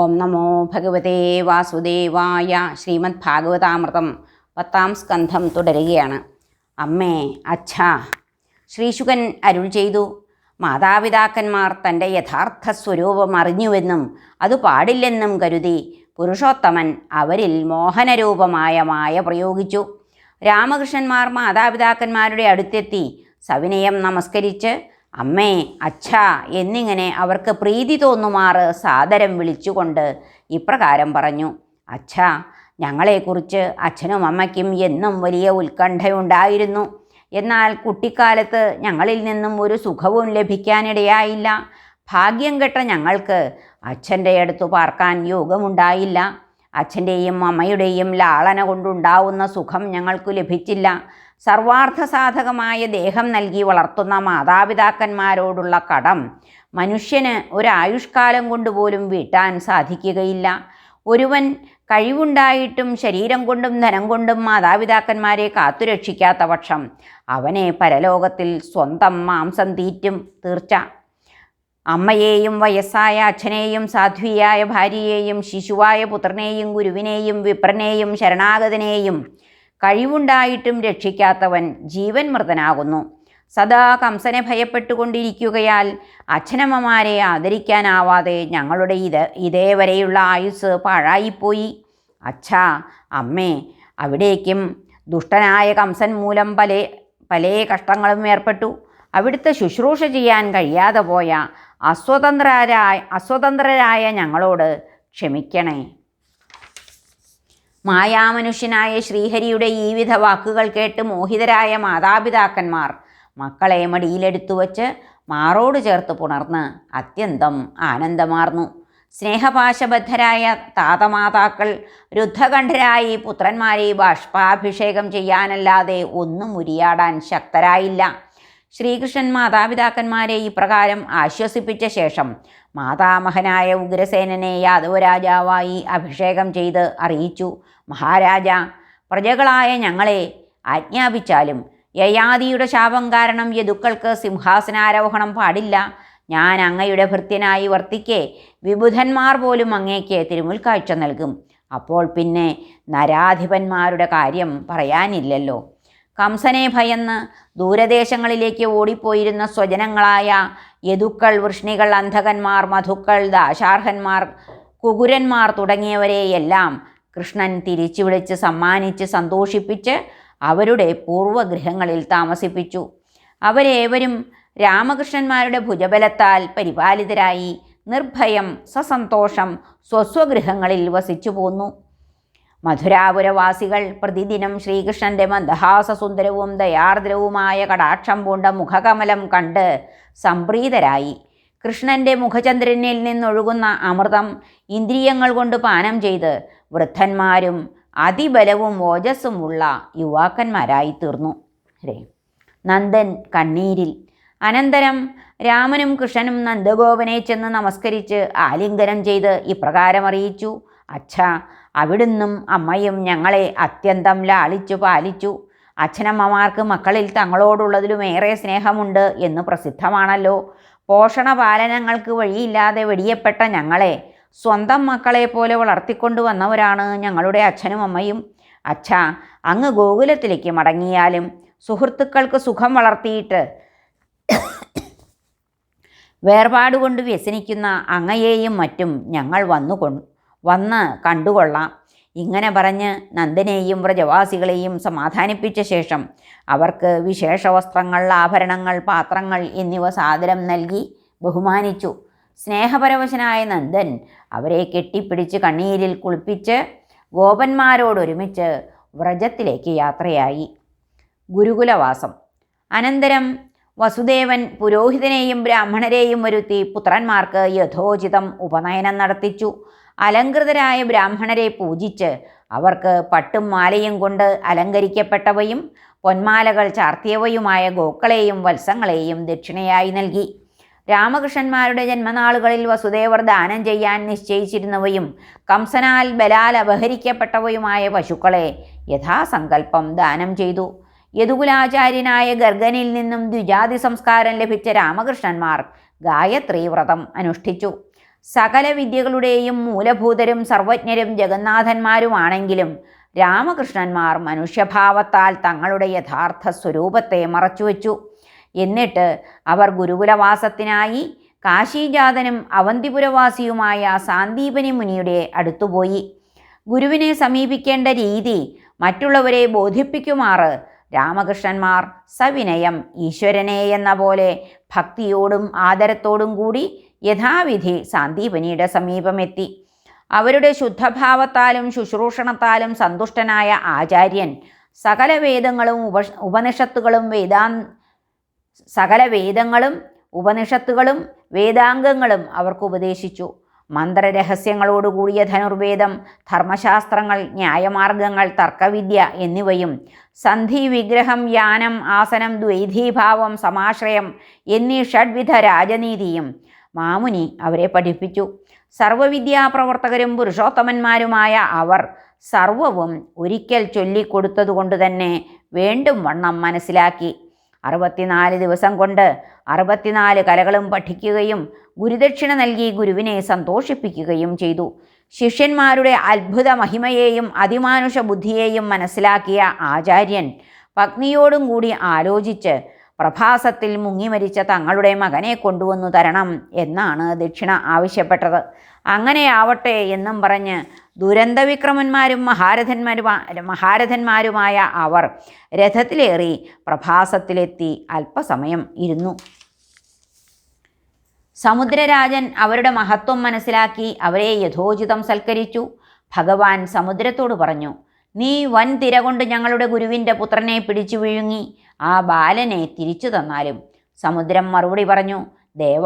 ഓം നമോ ഭഗവതേ വാസുദേവായ ശ്രീമദ് ഭാഗവതാമൃതം പത്താം സ്കന്ധം തുടരുകയാണ്. അമ്മേ അച്ഛാ ശ്രീശുകൻ അരുൾ ചെയ്തു. മാതാപിതാക്കന്മാർ തന്റെ യഥാർത്ഥ സ്വരൂപം അറിഞ്ഞുവെന്നും അത് പാടില്ലെന്നും കരുതി പുരുഷോത്തമൻ അവരിൽ മോഹനരൂപമായ മായ പ്രയോഗിച്ചു. രാമകൃഷ്ണന്മാർ മാതാപിതാക്കന്മാരുടെ അടുത്തെത്തി സവിനയം നമസ്കരിച്ച് അമ്മേ അച്ഛ എന്നിങ്ങനെ അവർക്ക് പ്രീതി തോന്നുമാറ് സാദരം വിളിച്ചുകൊണ്ട് ഇപ്രകാരം പറഞ്ഞു. അച്ഛ ഞങ്ങളെക്കുറിച്ച് അച്ഛനും അമ്മയ്ക്കും എന്നും വലിയ ഉത്കണ്ഠയുണ്ടായിരുന്നു. എന്നാൽ കുട്ടിക്കാലത്ത് ഞങ്ങളിൽ നിന്നും ഒരു സുഖവും ലഭിക്കാനിടയായില്ല. ഭാഗ്യം കെട്ട ഞങ്ങൾക്ക് അച്ഛന്റെ അടുത്ത് പാർക്കാൻ യോഗമുണ്ടായില്ല. അച്ഛന്റെയും അമ്മയുടെയും ലാളന കൊണ്ടുണ്ടാവുന്ന സുഖം ഞങ്ങൾക്ക് ലഭിച്ചില്ല. സർവാർത്ഥ സാധകമായ ദേഹം നൽകി വളർത്തുന്ന മാതാപിതാക്കന്മാരോടുള്ള കടം മനുഷ്യന് ഒരായുഷ്കാലം കൊണ്ടുപോലും വീട്ടാൻ സാധിക്കുകയില്ല. ഒരുവൻ കഴിവുണ്ടായിട്ടും ശരീരം കൊണ്ടും ധനം കൊണ്ടും മാതാപിതാക്കന്മാരെ കാത്തുരക്ഷിക്കാത്ത പക്ഷം അവനെ പരലോകത്തിൽ സ്വന്തം മാംസം തീറ്റും തീർച്ച. അമ്മയെയും വയസ്സായ അച്ഛനെയും സാധ്വിയായ ഭാര്യയെയും ശിശുവായ പുത്രനെയും ഗുരുവിനെയും വിപ്രനെയും ശരണാഗതനെയും കഴിവുണ്ടായിട്ടും രക്ഷിക്കാത്തവൻ ജീവൻ മൃതനാകുന്നു. സദാ കംസനെ ഭയപ്പെട്ടുകൊണ്ടിരിക്കുകയാൽ അച്ഛനമ്മമാരെ ആദരിക്കാനാവാതെ ഞങ്ങളുടെ ഇത് ഇതേവരെയുള്ള ആയുസ് പാഴായിപ്പോയി. അച്ഛാ അമ്മേ അവിടേക്കും ദുഷ്ടനായ കംസൻ മൂലം പല പല കഷ്ടങ്ങളും ഏർപ്പെട്ടു. അവിടുത്തെ ശുശ്രൂഷ ചെയ്യാൻ കഴിയാതെ പോയ അസ്വതന്ത്രരായ അസ്വതന്ത്രരായ ഞങ്ങളോട് ക്ഷമിക്കണേ. മായാമനുഷ്യനായ ശ്രീഹരിയുടെ ഈ വിധ വാക്കുകൾ കേട്ട് മോഹിതരായ മാതാപിതാക്കന്മാർ മക്കളെ മടിയിലെടുത്തു വച്ച് മാറോട് ചേർത്ത് പുണർന്ന് അത്യന്തം ആനന്ദമാർന്നു. സ്നേഹപാശബദ്ധരായ താതമാതാക്കൾ രുദ്ധകണ്ഠരായി പുത്രന്മാരെ ബാഷ്പാഭിഷേകം ചെയ്യാനല്ലാതെ ഒന്നും ഉരിയാടാൻ ശക്തരായില്ല. ശ്രീകൃഷ്ണൻ മാതാപിതാക്കന്മാരെ ഇപ്രകാരം ആശ്വസിപ്പിച്ച ശേഷം മാതാമഹനായ ഉഗ്രസേനനെ യാദവരാജാവായി അഭിഷേകം ചെയ്ത് അറിയിച്ചു. മഹാരാജ പ്രജകളായ ഞങ്ങളെ ആജ്ഞാപിച്ചാലും യയാദിയുടെ ശാപം കാരണം യദുക്കൾക്ക് സിംഹാസനാരോഹണം പാടില്ല. ഞാൻ അങ്ങയുടെ ഭൃത്യനായി വർത്തിക്കെ വിബുധന്മാർ പോലും അങ്ങേക്ക് തിരുമുൽക്കാഴ്ച നൽകും. അപ്പോൾ പിന്നെ നരാധിപന്മാരുടെ കാര്യം പറയാനില്ലല്ലോ. കംസനെ ഭയന്ന് ദൂരദേശങ്ങളിലേക്ക് ഓടിപ്പോയിരുന്ന സ്വജനങ്ങളായ യദുക്കൾ വൃഷ്ണികൾ അന്ധകന്മാർ മധുക്കൾ ദാശാർഹന്മാർ കുകുരന്മാർ തുടങ്ങിയവരെയെല്ലാം കൃഷ്ണൻ തിരിച്ചു വിളിച്ച് സമ്മാനിച്ച് സന്തോഷിപ്പിച്ച് അവരുടെ പൂർവഗൃഹങ്ങളിൽ താമസിപ്പിച്ചു. അവരേവരും രാമകൃഷ്ണന്മാരുടെ ഭുജബലത്താൽ പരിപാലിതരായി നിർഭയം സസന്തോഷം സ്വസ്വഗൃഹങ്ങളിൽ വസിച്ചു പോന്നു മധുരാപുരവാസികൾ പ്രതിദിനം ശ്രീകൃഷ്ണന്റെ മന്ദഹാസസുന്ദരവും ദയാർദ്രവുമായ കടാക്ഷം പൂണ്ട മുഖകമലം കണ്ട് സംപ്രീതരായി. കൃഷ്ണന്റെ മുഖചന്ദ്രനിൽ നിന്നൊഴുകുന്ന അമൃതം ഇന്ദ്രിയങ്ങൾ കൊണ്ട് പാനം ചെയ്ത് വൃദ്ധന്മാരും അതിബലവും ഓജസ്സുമുള്ള യുവാക്കന്മാരായി തീർന്നു നന്ദൻ കണ്ണീരിൽ അനന്തരം രാമനും കൃഷ്ണനും നന്ദഗോപനെ ചെന്ന് നമസ്കരിച്ച് ആലിംഗനം ചെയ്ത് ഇപ്രകാരം അറിയിച്ചു അച്ഛ അവിടുന്നും അമ്മയും ഞങ്ങളെ അത്യന്തം ലാളിച്ചു പാലിച്ചു. അച്ഛനമ്മമാർക്ക് മക്കളിൽ തങ്ങളോടുള്ളതിലും ഏറെ സ്നേഹമുണ്ട് എന്ന് പ്രസിദ്ധമാണല്ലോ. പോഷണ പാലനങ്ങൾക്ക് വഴിയില്ലാതെ വെടിയപ്പെട്ട ഞങ്ങളെ സ്വന്തം മക്കളെ പോലെ വളർത്തിക്കൊണ്ടുവന്നവരാണ് ഞങ്ങളുടെ അച്ഛനും അമ്മയും. അച്ഛ അങ്ങ് ഗോകുലത്തിലേക്ക് മടങ്ങിയാലും സുഹൃത്തുക്കൾക്ക് സുഖം വളർത്തിയിട്ട് വേർപാട് കൊണ്ട് വ്യസനിക്കുന്ന അങ്ങയെയും മറ്റും ഞങ്ങൾ വന്നു കൊ വന്ന് കണ്ടുകൊള്ളാം. ഇങ്ങനെ പറഞ്ഞ് നന്ദനെയും വ്രജവാസികളെയും സമാധാനിപ്പിച്ച ശേഷം അവർക്ക് വിശേഷ വസ്ത്രങ്ങൾ ആഭരണങ്ങൾ പാത്രങ്ങൾ എന്നിവ സാദരം നൽകി ബഹുമാനിച്ചു. സ്നേഹപരവശനായ നന്ദൻ അവരെ കെട്ടിപ്പിടിച്ച് കണ്ണീരിൽ കുളിപ്പിച്ച് ഗോപന്മാരോടൊരുമിച്ച് വ്രജത്തിലേക്ക് യാത്രയായി. ഗുരുകുലവാസം. അനന്തരം വസുദേവൻ പുരോഹിതനെയും ബ്രാഹ്മണരെയും വരുത്തി പുത്രന്മാർക്ക് യഥോചിതം ഉപനയനം നടത്തിച്ചു. അലങ്കൃതരായ ബ്രാഹ്മണരെ പൂജിച്ച് അവർക്ക് പട്ടും മാലയും കൊണ്ട് അലങ്കരിക്കപ്പെട്ടവയും പൊന്മാലകൾ ചാർത്തിയവയുമായ ഗോക്കളെയും വത്സങ്ങളെയും ദക്ഷിണയായി നൽകി. രാമകൃഷ്ണന്മാരുടെ ജന്മനാളുകളിൽ വസുദേവർ ദാനം ചെയ്യാൻ നിശ്ചയിച്ചിരുന്നവയും കംസനാൽ ബലാൽ അപഹരിക്കപ്പെട്ടവയുമായ പശുക്കളെ യഥാസങ്കല്പം ദാനം ചെയ്തു. യദുകുലാചാര്യനായ ഗർഗനിൽ നിന്നും ദ്വിജാതി സംസ്കാരം ലഭിച്ച രാമകൃഷ്ണന്മാർ ഗായത്രി വ്രതം അനുഷ്ഠിച്ചു. സകല വിദ്യകളുടെയും മൂലഭൂതരും സർവജ്ഞരും ജഗന്നാഥന്മാരുമാണെങ്കിലും രാമകൃഷ്ണന്മാർ മനുഷ്യഭാവത്താൽ തങ്ങളുടെ യഥാർത്ഥ സ്വരൂപത്തെ മറച്ചുവെച്ചു. എന്നിട്ട് അവർ ഗുരുകുലവാസത്തിനായി കാശീജാതനും അവന്തിപുരവാസിയുമായ സാന്ദീപനി മുനിയുടെ അടുത്തുപോയി. ഗുരുവിനെ സമീപിക്കേണ്ട രീതി മറ്റുള്ളവരെ ബോധിപ്പിക്കുമാറ് രാമകൃഷ്ണന്മാർ സവിനയം ഈശ്വരനെ എന്ന പോലെ ഭക്തിയോടും ആദരത്തോടും കൂടി യഥാവിധി സാന്ദീപനിയുടെ സമീപമെത്തി. അവരുടെ ശുദ്ധഭാവത്താലും ശുശ്രൂഷണത്താലും സന്തുഷ്ടനായ ആചാര്യൻ സകല വേദങ്ങളും ഉപ ഉപനിഷത്തുകളും വേദാ സകല വേദങ്ങളും ഉപനിഷത്തുകളും വേദാംഗങ്ങളും അവർക്ക് ഉപദേശിച്ചു. മന്ത്രരഹസ്യങ്ങളോടുകൂടിയ ധനുർവേദം ധർമ്മശാസ്ത്രങ്ങൾ ന്യായമാർഗങ്ങൾ തർക്കവിദ്യ എന്നിവയും സന്ധി വിഗ്രഹം യാനം ആസനം ദ്വൈധീഭാവം സമാശ്രയം എന്നീ ഷഡ്വിധ രാജനീതിയും മാമുനി അവരെ പഠിപ്പിച്ചു. സർവവിദ്യാപ്രവർത്തകരും പുരുഷോത്തമന്മാരുമായ അവർ സർവവും ഒരിക്കൽ ചൊല്ലിക്കൊടുത്തതുകൊണ്ട് തന്നെ വേണ്ടും വണ്ണം മനസ്സിലാക്കി. അറുപത്തിനാല് ദിവസം കൊണ്ട് അറുപത്തിനാല് കലകളും പഠിക്കുകയും ഗുരുദക്ഷിണ നൽകി ഗുരുവിനെ സന്തോഷിപ്പിക്കുകയും ചെയ്തു. ശിഷ്യന്മാരുടെ അത്ഭുത മഹിമയെയും അതിമാനുഷ ബുദ്ധിയെയും മനസ്സിലാക്കിയ ആചാര്യൻ പത്നിയോടും കൂടി ആലോചിച്ച് പ്രഭാസത്തിൽ മുങ്ങിമരിച്ച തങ്ങളുടെ മകനെ കൊണ്ടുവന്നു തരണം എന്നാണ് ദക്ഷിണ ആവശ്യപ്പെട്ടത്. അങ്ങനെയാവട്ടെ എന്നും പറഞ്ഞ് ദുരന്തവിക്രമന്മാരും മഹാരഥന്മാരും മഹാരഥന്മാരുമായ അവർ രഥത്തിലേറി പ്രഭാസത്തിലെത്തി അല്പസമയം ഇരുന്നു. സമുദ്രരാജൻ അവരുടെ മഹത്വം മനസ്സിലാക്കി അവരെ യഥോചിതം സൽക്കരിച്ചു. ഭഗവാൻ സമുദ്രത്തോട് പറഞ്ഞു നീ വൻ തിര കൊണ്ട് ഞങ്ങളുടെ ഗുരുവിന്റെ പുത്രനെ പിടിച്ചു വിഴുങ്ങി ആ ബാലനെ തിരിച്ചു തന്നാലും. സമുദ്രം മറുപടി പറഞ്ഞു ദേവ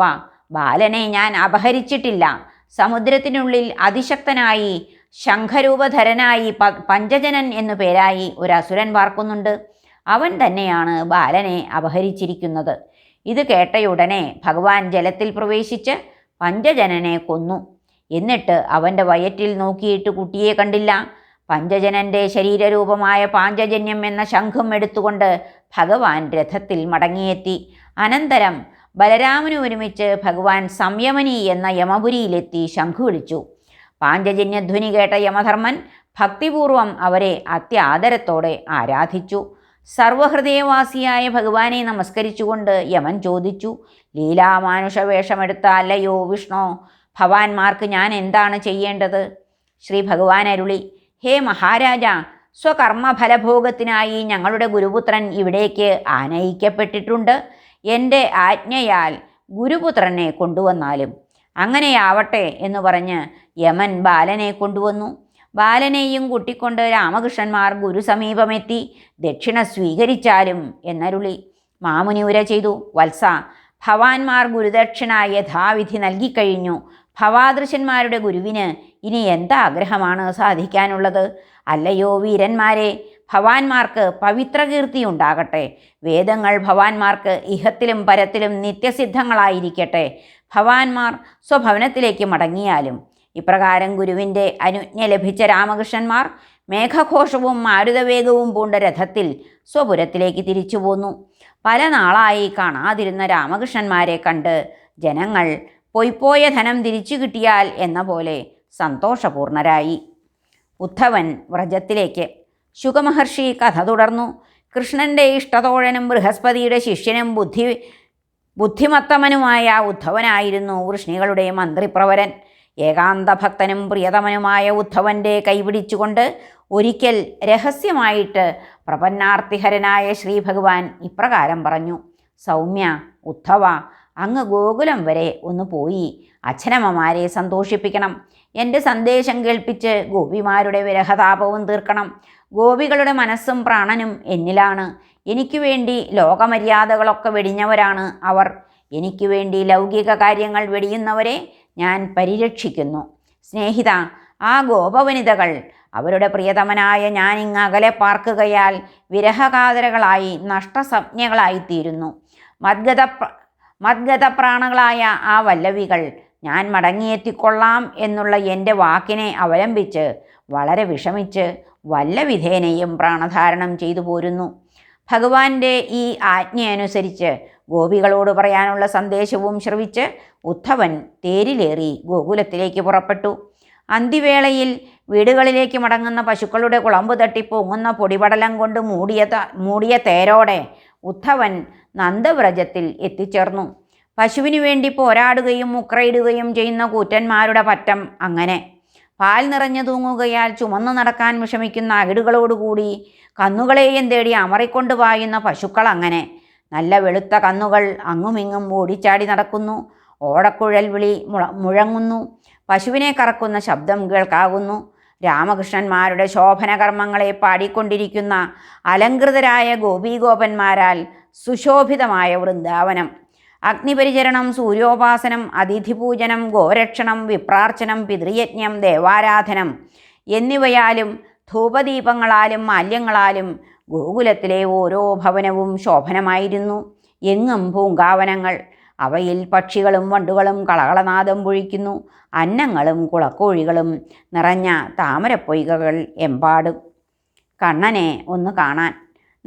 ബാലനെ ഞാൻ അപഹരിച്ചിട്ടില്ല. സമുദ്രത്തിനുള്ളിൽ അതിശക്തനായി ശംഖരൂപധരനായി പ പഞ്ചജനൻ എന്നു പേരായി ഒരു അസുരൻ പാർക്കുന്നുണ്ട് അവൻ തന്നെയാണ് ബാലനെ അപഹരിച്ചിരിക്കുന്നത്. ഇത് കേട്ടയുടനെ ഭഗവാൻ ജലത്തിൽ പ്രവേശിച്ച് പഞ്ചജനനെ കൊന്നു. എന്നിട്ട് അവന്റെ വയറ്റിൽ നോക്കിയിട്ട് കുട്ടിയെ കണ്ടില്ല. പഞ്ചജനന്റെ ശരീരരൂപമായ പാഞ്ചജന്യം എന്ന ശംഖും എടുത്തുകൊണ്ട് ഭഗവാൻ രഥത്തിൽ മടങ്ങിയെത്തി. അനന്തരം ബലരാമന് ഒരുമിച്ച് ഭഗവാൻ സംയമനി എന്ന യമപുരിയിലെത്തി ശംഖു വിളിച്ചു. പാഞ്ചജന്യധ്വനി കേട്ട യമധർമ്മൻ ഭക്തിപൂർവം അവരെ അത്യാദരത്തോടെ ആരാധിച്ചു. സർവഹൃദയവാസിയായ ഭഗവാനെ നമസ്കരിച്ചുകൊണ്ട് യമൻ ചോദിച്ചു ലീലാമാനുഷ വേഷമെടുത്ത അല്ലയോ വിഷ്ണു? ഭവാന്മാർക്ക് ഞാൻ എന്താണ് ചെയ്യേണ്ടത്? ശ്രീ ഭഗവാൻ അരുളി ഹേ മഹാരാജ സ്വകർമ്മഫലഭോഗത്തിനായി ഞങ്ങളുടെ ഗുരുപുത്രൻ ഇവിടേക്ക് ആനയിക്കപ്പെട്ടിട്ടുണ്ട്. എന്റെ ആജ്ഞയാൽ ഗുരുപുത്രനെ കൊണ്ടുവന്നാലും അങ്ങനെയാവട്ടെ എന്ന് പറഞ്ഞ് യമൻ ബാലനെ കൊണ്ടുവന്നു. ബാലനെയും കുട്ടിക്കൊണ്ട് രാമകൃഷ്ണന്മാർ ഗുരുസമീപമെത്തി ദക്ഷിണ സ്വീകരിച്ചാലും എന്നരുളി. മാമുനി ഉര ചെയ്തു. വത്സ ഭവാന്മാർ ഗുരുദക്ഷിണ യഥാവിധി നൽകിക്കഴിഞ്ഞു. ഭവാദൃശന്മാരുടെ ഗുരുവിന് ഇനി എന്താഗ്രഹമാണ് സാധിക്കാനുള്ളത്? അല്ലയോ വീരന്മാരെ ഭവാന്മാർക്ക് പവിത്രകീർത്തി ഉണ്ടാകട്ടെ. വേദങ്ങൾ ഭവാന്മാർക്ക് ഇഹത്തിലും പരത്തിലും നിത്യസിദ്ധങ്ങളായിരിക്കട്ടെ. ഭവാന്മാർ സ്വഭവനത്തിലേക്ക് മടങ്ങിയാലും. ഇപ്രകാരം ഗുരുവിന്റെ അനുജ്ഞ ലഭിച്ച രാമകൃഷ്ണന്മാർ മേഘഘോഷവും മാരുതവേഗവും പൂണ്ട രഥത്തിൽ സ്വപുരത്തിലേക്ക് തിരിച്ചു പോന്നു. പല നാളായി കാണാതിരുന്ന രാമകൃഷ്ണന്മാരെ കണ്ട് ജനങ്ങൾ പൊയ്പോയ ധനം തിരിച്ചു കിട്ടിയാൽ എന്ന പോലെ സന്തോഷപൂർണരായി. ഉദ്ധവൻ വ്രജത്തിലേക്ക്. ശുഖമഹർഷി കഥ തുടർന്നു. കൃഷ്ണന്റെ ഇഷ്ടതോഴനും ബൃഹസ്പതിയുടെ ശിഷ്യനും ബുദ്ധി ബുദ്ധിമത്തമനുമായ ഉദ്ധവനായിരുന്നു വൃഷ്ണികളുടെ മന്ത്രിപ്രവരൻ. ഏകാന്തഭക്തനും പ്രിയതമനുമായ ഉദ്ധവന്റെ കൈപിടിച്ചുകൊണ്ട് ഒരിക്കൽ രഹസ്യമായിട്ട് പ്രപന്നാർത്തിഹരനായ ശ്രീ ഭഗവാൻ ഇപ്രകാരം പറഞ്ഞു സൗമ്യ ഉദ്ധവ അങ്ങ് ഗോകുലം വരെ ഒന്ന് പോയി അച്ഛനമ്മമാരെ സന്തോഷിപ്പിക്കണം. എന്റെ സന്ദേശം കേൾപ്പിച്ച് ഗോപിമാരുടെ വിരഹതാപവും തീർക്കണം. ഗോപികളുടെ മനസ്സും പ്രാണനും എന്നിലാണ്. എനിക്ക് വേണ്ടി ലോകമര്യാദകളൊക്കെ വെടിഞ്ഞവരാണ് അവർ. എനിക്ക് വേണ്ടി ലൗകിക കാര്യങ്ങൾ വെടിയുന്നവരെ ഞാൻ പരിരക്ഷിക്കുന്നു. സ്നേഹിത ആ ഗോപവനിതകൾ അവരുടെ പ്രിയതമനായ ഞാൻ അകലെ പാർക്കുകയാൽ വിരഹകാതരകളായി നഷ്ടസംജ്ഞകളായിത്തീരുന്നു. മദ്ഗത മദ്ഗതപ്രാണകളായ ആ വല്ലവികൾ ഞാൻ മടങ്ങിയെത്തിക്കൊള്ളാം എന്നുള്ള എന്റെ വാക്കിനെ അവലംബിച്ച് വളരെ വിഷമിച്ച് വല്ലവിധേനയും പ്രാണധാരണം ചെയ്തു പോരുന്നു. ഭഗവാന്റെ ഈ ആജ്ഞയനുസരിച്ച് ഗോപികളോട് പറയാനുള്ള സന്ദേശവും ശ്രവിച്ച് ഉദ്ധവൻ തേരിലേറി ഗോകുലത്തിലേക്ക് പുറപ്പെട്ടു. അന്തിവേളയിൽ വീടുകളിലേക്ക് മടങ്ങുന്ന പശുക്കളുടെ കുളമ്പ് തട്ടി പൊങ്ങുന്ന പൊടിപടലം കൊണ്ട് മൂടിയ മൂടിയ തേരോടെ ഉദ്ധവൻ നന്ദവ്രജത്തിൽ എത്തിച്ചേർന്നു. പശുവിനു വേണ്ടി പോരാടുകയും മുക്രയിടുകയും ചെയ്യുന്ന കൂറ്റന്മാരുടെ പറ്റം അങ്ങനെ. പാൽ നിറഞ്ഞു തൂങ്ങുകയാൽ ചുമന്നു നടക്കാൻ വിഷമിക്കുന്ന അകിടുകളോടുകൂടി കന്നുകളെയും തേടി അമറിക്കൊണ്ട് പായുന്ന പശുക്കൾ അങ്ങനെ. നല്ല വെളുത്ത കന്നുകൾ അങ്ങുമിങ്ങും ഓടിച്ചാടി നടക്കുന്നു. ഓടക്കുഴൽ വിളി മുഴങ്ങുന്നു. പശുവിനെ കറക്കുന്ന ശബ്ദം കേൾക്കാകുന്നു. രാമകൃഷ്ണന്മാരുടെ ശോഭനകർമ്മങ്ങളെ പാടിക്കൊണ്ടിരിക്കുന്ന അലങ്കൃതരായ ഗോപീഗോപന്മാരാൽ സുശോഭിതമായ വൃന്ദാവനം. അഗ്നിപരിചരണം സൂര്യോപാസനം അതിഥിപൂജനം ഗോരക്ഷണം വിപ്രാർച്ചനം പിതൃയജ്ഞം ദേവാരാധനം എന്നിവയാലും ധൂപദീപങ്ങളാലും മാല്യങ്ങളാലും ഗോകുലത്തിലെ ഓരോ ഭവനവും ശോഭനമായിരുന്നു. എങ്ങും പൂങ്കാവനങ്ങൾ. അവയിൽ പക്ഷികളും വണ്ടുകളും കളകളനാദം പൊഴിക്കുന്നു. അന്നങ്ങളും കുളക്കോഴികളും നിറഞ്ഞ താമരപ്പൊയ്കകൾ എമ്പാടും. കണ്ണനെ ഒന്ന് കാണാൻ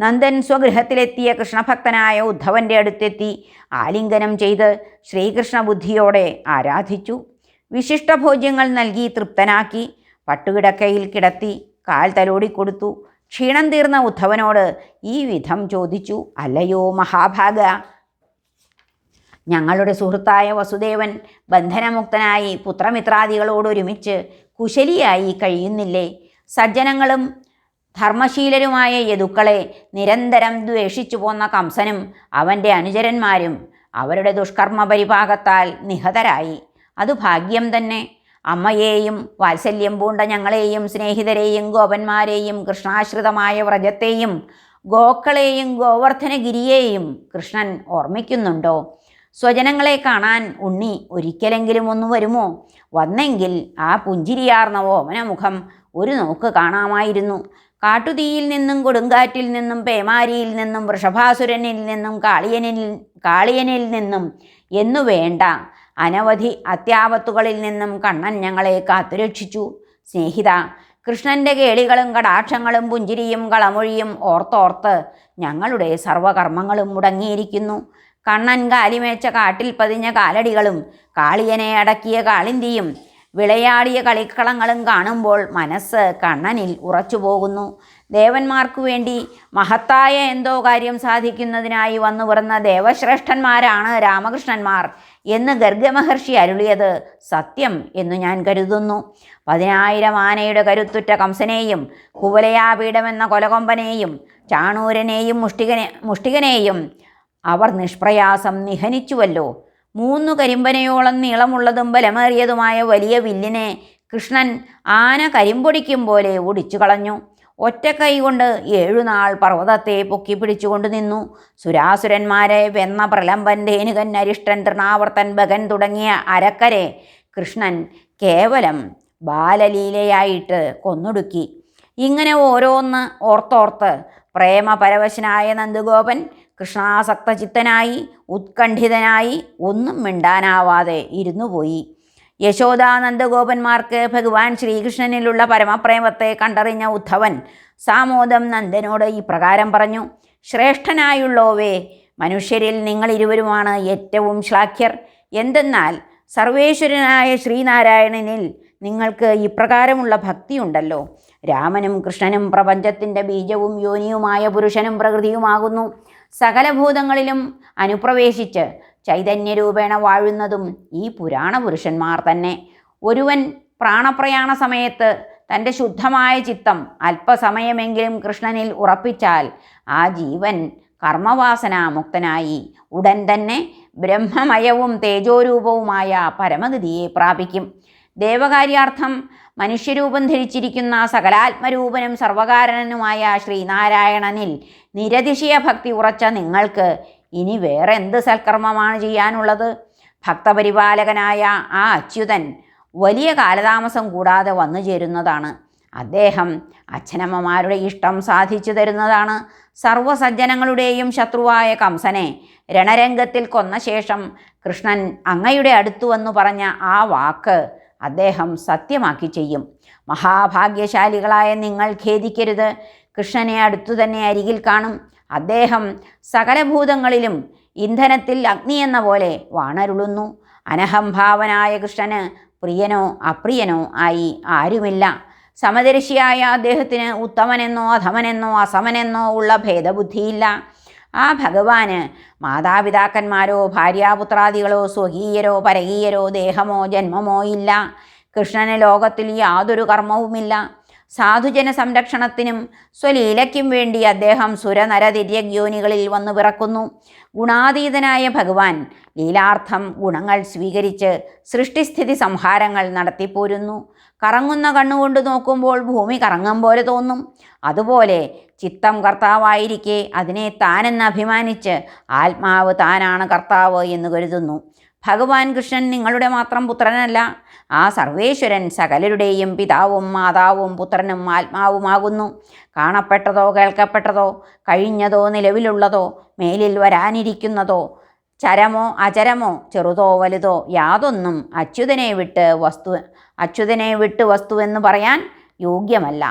നന്ദൻ സ്വഗൃഹത്തിലെത്തിയ കൃഷ്ണഭക്തനായ ഉദ്ധവന്റെ അടുത്തെത്തി ആലിംഗനം ചെയ്ത് ശ്രീകൃഷ്ണ ബുദ്ധിയോടെ ആരാധിച്ചു വിശിഷ്ടഭോജ്യങ്ങൾ നൽകി തൃപ്തനാക്കി. പട്ടുകിടക്കയിൽ കിടത്തി കാൽ തലോടിക്കൊടുത്തു ക്ഷീണം തീർന്ന ഉദ്ധവനോട് ഈ വിധം ചോദിച്ചു അല്ലയോ മഹാഭാഗ ഞങ്ങളുടെ സുഹൃത്തായ വസുദേവൻ ബന്ധനമുക്തനായി പുത്രമിത്രാദികളോടൊരുമിച്ച് കുശലിയായി കഴിയുന്നില്ലേ? സജ്ജനങ്ങളും ധർമ്മശീലരുമായ യദുക്കളെ നിരന്തരം ദ്വേഷിച്ചു പോന്ന കംസനും അവന്റെ അനുചരന്മാരും അവരുടെ ദുഷ്കർമ്മ പരിഭാഗത്താൽ നിഹതരായി. അത് ഭാഗ്യം തന്നെ. അമ്മയെയും വാത്സല്യം പൂണ്ട ഞങ്ങളെയും സ്നേഹിതരെയും ഗോപന്മാരെയും കൃഷ്ണാശ്രിതമായ വ്രജത്തെയും ഗോക്കളെയും ഗോവർദ്ധനഗിരിയെയും കൃഷ്ണൻ ഓർമ്മിക്കുന്നുണ്ടോ? സ്വജനങ്ങളെ കാണാൻ ഉണ്ണി ഒരിക്കലെങ്കിലും ഒന്ന് വരുമോ? വന്നെങ്കിൽ ആ പുഞ്ചിരിയാർന്ന ഓമനമുഖം ഒരു നോക്ക് കാണാമായിരുന്നു. കാട്ടുതീയിൽ നിന്നും കൊടുങ്കാറ്റിൽ നിന്നും പേമാരിയിൽ നിന്നും വൃഷഭാസുരനിൽ നിന്നും കാളിയനിൽ കാളിയനിൽ നിന്നും എന്നു വേണ്ട. അനവധി അത്യാപത്തുകളിൽ നിന്നും കണ്ണൻ ഞങ്ങളെ കാത്തുരക്ഷിച്ചു. സ്നേഹിത കൃഷ്ണന്റെ കേളികളും കടാക്ഷങ്ങളും പുഞ്ചിരിയും കളമൊഴിയും ഓർത്തോർത്ത് ഞങ്ങളുടെ സർവകർമ്മങ്ങളും മുടങ്ങിയിരിക്കുന്നു. കണ്ണൻ കാലിമേച്ച കാട്ടിൽ പതിഞ്ഞ കാലടികളും കാളിയനെ അടക്കിയ കാളിന്തിയും വിളയാടിയ കളിക്കളങ്ങളും കാണുമ്പോൾ മനസ്സ് കണ്ണനിൽ ഉറച്ചുപോകുന്നു ദേവന്മാർക്കു വേണ്ടി മഹത്തായ എന്തോ കാര്യം സാധിക്കുന്നതിനായി വന്നു പിറന്ന ദേവശ്രേഷ്ഠന്മാരാണ് രാമകൃഷ്ണന്മാർ എന്ന് ഗർഗമഹർഷി അരുളിയത് സത്യം എന്നു ഞാൻ കരുതുന്നു. പതിനായിരം ആനയുടെ കരുത്തുറ്റ കംസനെയും കുവലയാപീഠമെന്ന കൊലകൊമ്പനെയും ചാണൂരനെയും മുഷ്ടികനെ മുഷ്ടികനെയും അവർ നിഷ്പ്രയാസം നിഹനിച്ചുവല്ലോ. മൂന്നു കരിമ്പനയോളം നീളമുള്ളതും ബലമേറിയതുമായ വലിയ വില്ലിനെ കൃഷ്ണൻ ആന കരിമ്പൊടിക്കും പോലെ ഒടിച്ചു കളഞ്ഞു. ഒറ്റ കൈകൊണ്ട് ഏഴുനാൾ പർവതത്തെ പൊക്കി പിടിച്ചുകൊണ്ട് നിന്നു. സുരാസുരന്മാരെ വെന്ന പ്രലംബൻ ധേനുകൻ അരിഷ്ടൻ തൃണാവർത്തൻ ഭഗൻ തുടങ്ങിയ അരക്കരെ കൃഷ്ണൻ കേവലം ബാലലീലയായിട്ട് കൊന്നൊടുക്കി. ഇങ്ങനെ ഓരോന്ന് ഓർത്തോർത്ത് പ്രേമപരവശനായ നന്ദഗോപൻ കൃഷ്ണാസക്ത ചിത്തനായി ഉത്കണ്ഠിതനായി ഒന്നും മിണ്ടാനാവാതെ ഇരുന്നുപോയി. യശോദാനന്ദഗോപന്മാർക്ക് ഭഗവാൻ ശ്രീകൃഷ്ണനിലുള്ള പരമപ്രേമത്തെ കണ്ടറിഞ്ഞ ഉദ്ധവൻ സാമോദം നന്ദനോട് ഈ പ്രകാരം പറഞ്ഞു ശ്രേഷ്ഠനായുള്ളോവേ മനുഷ്യരിൽ നിങ്ങൾ ഇരുവരുമാണ് ഏറ്റവും ശ്ലാഘ്യർ. എന്തെന്നാൽ സർവേശ്വരനായ ശ്രീനാരായണനിൽ നിങ്ങൾക്ക് ഇപ്രകാരമുള്ള ഭക്തിയുണ്ടല്ലോ. രാമനും കൃഷ്ണനും പ്രപഞ്ചത്തിന്റെ ബീജവും യോനിയുമായ പുരുഷനും പ്രകൃതിയുമാകുന്നു. സകലഭൂതങ്ങളിലും അനുപ്രവേശിച്ച് ചൈതന്യരൂപേണ വാഴുന്നതും ഈ പുരാണ പുരുഷന്മാർ തന്നെ. ഒരുവൻ പ്രാണപ്രയാണ സമയത്ത് തന്റെ ശുദ്ധമായ ചിത്തം അല്പസമയമെങ്കിലും കൃഷ്ണനിൽ ഉറപ്പിച്ചാൽ ആ ജീവൻ കർമ്മവാസനാമുക്തനായി. ഉടൻ തന്നെ ബ്രഹ്മമയവും തേജോരൂപവുമായ പരമഗതിയെ പ്രാപിക്കും. ദേവകാര്യാർത്ഥം മനുഷ്യരൂപം ധരിച്ചിരിക്കുന്ന സകലാത്മരൂപനും സർവകാരണനുമായ ശ്രീനാരായണനിൽ നിരതിശയ ഭക്തി ഉറച്ച നിങ്ങൾക്ക് ഇനി വേറെ എന്ത് സൽക്കർമ്മമാണ് ചെയ്യാനുള്ളത്? ഭക്തപരിപാലകനായ ആ അച്യുതൻ വലിയ കാലതാമസം കൂടാതെ വന്നു ചേരുന്നതാണ്. അദ്ദേഹം അച്ഛനമ്മമാരുടെ ഇഷ്ടം സാധിച്ചു തരുന്നതാണ്. സർവസജ്ജനങ്ങളുടെയും ശത്രുവായ കംസനെ രണരംഗത്തിൽ കൊന്ന ശേഷം കൃഷ്ണൻ അങ്ങയുടെ അടുത്തു വന്നു പറഞ്ഞ ആ വാക്ക് അദ്ദേഹം സത്യമാക്കി ചെയ്യും. മഹാഭാഗ്യശാലികളായ നിങ്ങൾ ഖേദിക്കരുത്. കൃഷ്ണനെ അടുത്തു തന്നെ അരികിൽ കാണും. അദ്ദേഹം സകലഭൂതങ്ങളിലും ഇന്ധനത്തിൽ അഗ്നി എന്ന പോലെ വാണരുളുന്നു. അനഹംഭാവനായ കൃഷ്ണന് പ്രിയനോ അപ്രിയനോ ആയി ആരുമില്ല. സമദർശിയായ അദ്ദേഹത്തിന് ഉത്തമനെന്നോ അധമനെന്നോ അസമനെന്നോ ഉള്ള ഭേദബുദ്ധിയില്ല. ആ ഭഗവാന്. മാതാപിതാക്കന്മാരോ ഭാര്യാപുത്രാദികളോ സ്വകീയരോ പരകീയരോ ദേഹമോ ജന്മമോ ഇല്ല. കൃഷ്ണന് ലോകത്തിൽ യാതൊരു കർമ്മവുമില്ല. സാധുജന സംരക്ഷണത്തിനും സ്വലീലയ്ക്കും വേണ്ടി അദ്ദേഹം സുരനരതിര്യഗ്യോനികളിൽ വന്നു പിറക്കുന്നു. ഗുണാതീതനായ ഭഗവാൻ ലീലാർത്ഥം ഗുണങ്ങൾ സ്വീകരിച്ച് സൃഷ്ടിസ്ഥിതി സംഹാരങ്ങൾ നടത്തിപ്പോരുന്നു. കറങ്ങുന്ന കണ്ണുകൊണ്ട് നോക്കുമ്പോൾ ഭൂമി കറങ്ങും പോലെ തോന്നും. അതുപോലെ ചിത്തം കർത്താവായിരിക്കെ അതിനെ താനെന്ന് അഭിമാനിച്ച് ആത്മാവ് താനാണ് കർത്താവ് എന്ന് കരുതുന്നു. ഭഗവാൻ കൃഷ്ണൻ നിങ്ങളുടെ മാത്രം പുത്രനല്ല ആ സർവേശ്വരൻ സകലരുടെയും പിതാവും മാതാവും പുത്രനും ആത്മാവുമാകുന്നു. കാണപ്പെട്ടതോ കേൾക്കപ്പെട്ടതോ കഴിഞ്ഞതോ നിലവിലുള്ളതോ മേലിൽ വരാനിരിക്കുന്നതോ ചരമോ അചരമോ ചെറുതോ വലുതോ യാതൊന്നും അച്യുതനെ വിട്ട് വസ്തു അച്യുതനെ വിട്ട് വസ്തുവെന്ന് പറയാൻ യോഗ്യമല്ല.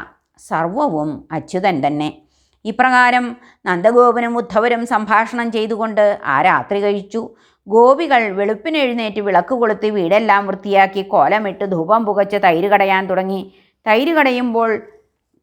സർവവും അച്യുതൻ തന്നെ. ഇപ്രകാരം നന്ദഗോപനും ഉദ്ധവരും സംഭാഷണം ചെയ്തുകൊണ്ട് ആ രാത്രി കഴിച്ചു. ഗോപികൾ വെളുപ്പിനെഴുന്നേറ്റ് വിളക്ക് കൊളുത്തി വീടെല്ലാം വൃത്തിയാക്കി കോലമിട്ട് ധൂപം പുകച്ച് തൈര് കടയാൻ തുടങ്ങി. തൈര് കടയുമ്പോൾ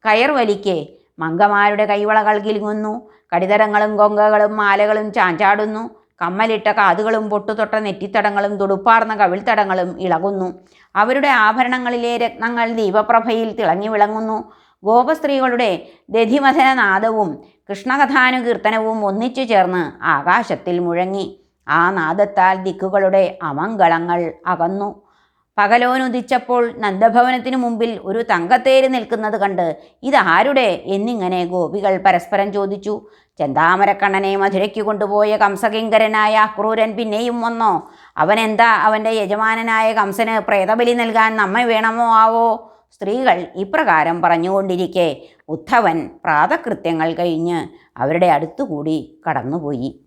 കയർ വലിക്കെ മങ്കമാരുടെ കൈവളകൾ കിലുങ്ങുന്നു. കടിതരങ്ങളും കൊങ്കകളും മാലകളും ചാഞ്ചാടുന്നു. കമ്മലിട്ട കാതുകളും പൊട്ടുതൊട്ട നെറ്റിത്തടങ്ങളും തുടുപ്പാർന്ന കവിൾത്തടങ്ങളും ഇളകുന്നു. അവരുടെ ആഭരണങ്ങളിലെ രത്നങ്ങൾ ദീപപ്രഭയിൽ തിളങ്ങി വിളങ്ങുന്നു. ഗോപസ്ത്രീകളുടെ ദധിമഥനനാദവും കൃഷ്ണകഥാനുകീർത്തനവും ഒന്നിച്ചു ചേർന്ന് ആകാശത്തിൽ മുഴങ്ങി. ആ നാദത്താൽ ദിക്കുകളുടെ അമംഗളങ്ങൾ അകന്നു. പകലോനുദിച്ചപ്പോൾ നന്ദഭവനത്തിനു മുമ്പിൽ ഒരു തങ്കത്തേര് നിൽക്കുന്നത് കണ്ട് ഇതാരുടെ എന്നിങ്ങനെ ഗോപികൾ പരസ്പരം ചോദിച്ചു. ചെന്താമരക്കണ്ണനെ മധുരയ്ക്ക് കൊണ്ടുപോയ കംസകിങ്കരനായ അക്രൂരൻ പിന്നെയും വന്നോ? അവനെന്താ അവന്റെ യജമാനനായ കംസന് പ്രേതബലി നൽകാൻ നമ്മെ വേണമോ ആവോ? സ്ത്രീകൾ ഇപ്രകാരം പറഞ്ഞുകൊണ്ടിരിക്കെ. ഉദ്ധവൻ പ്രാതകൃത്യങ്ങൾ കഴിഞ്ഞ് അവരുടെ അടുത്തുകൂടി കടന്നുപോയി.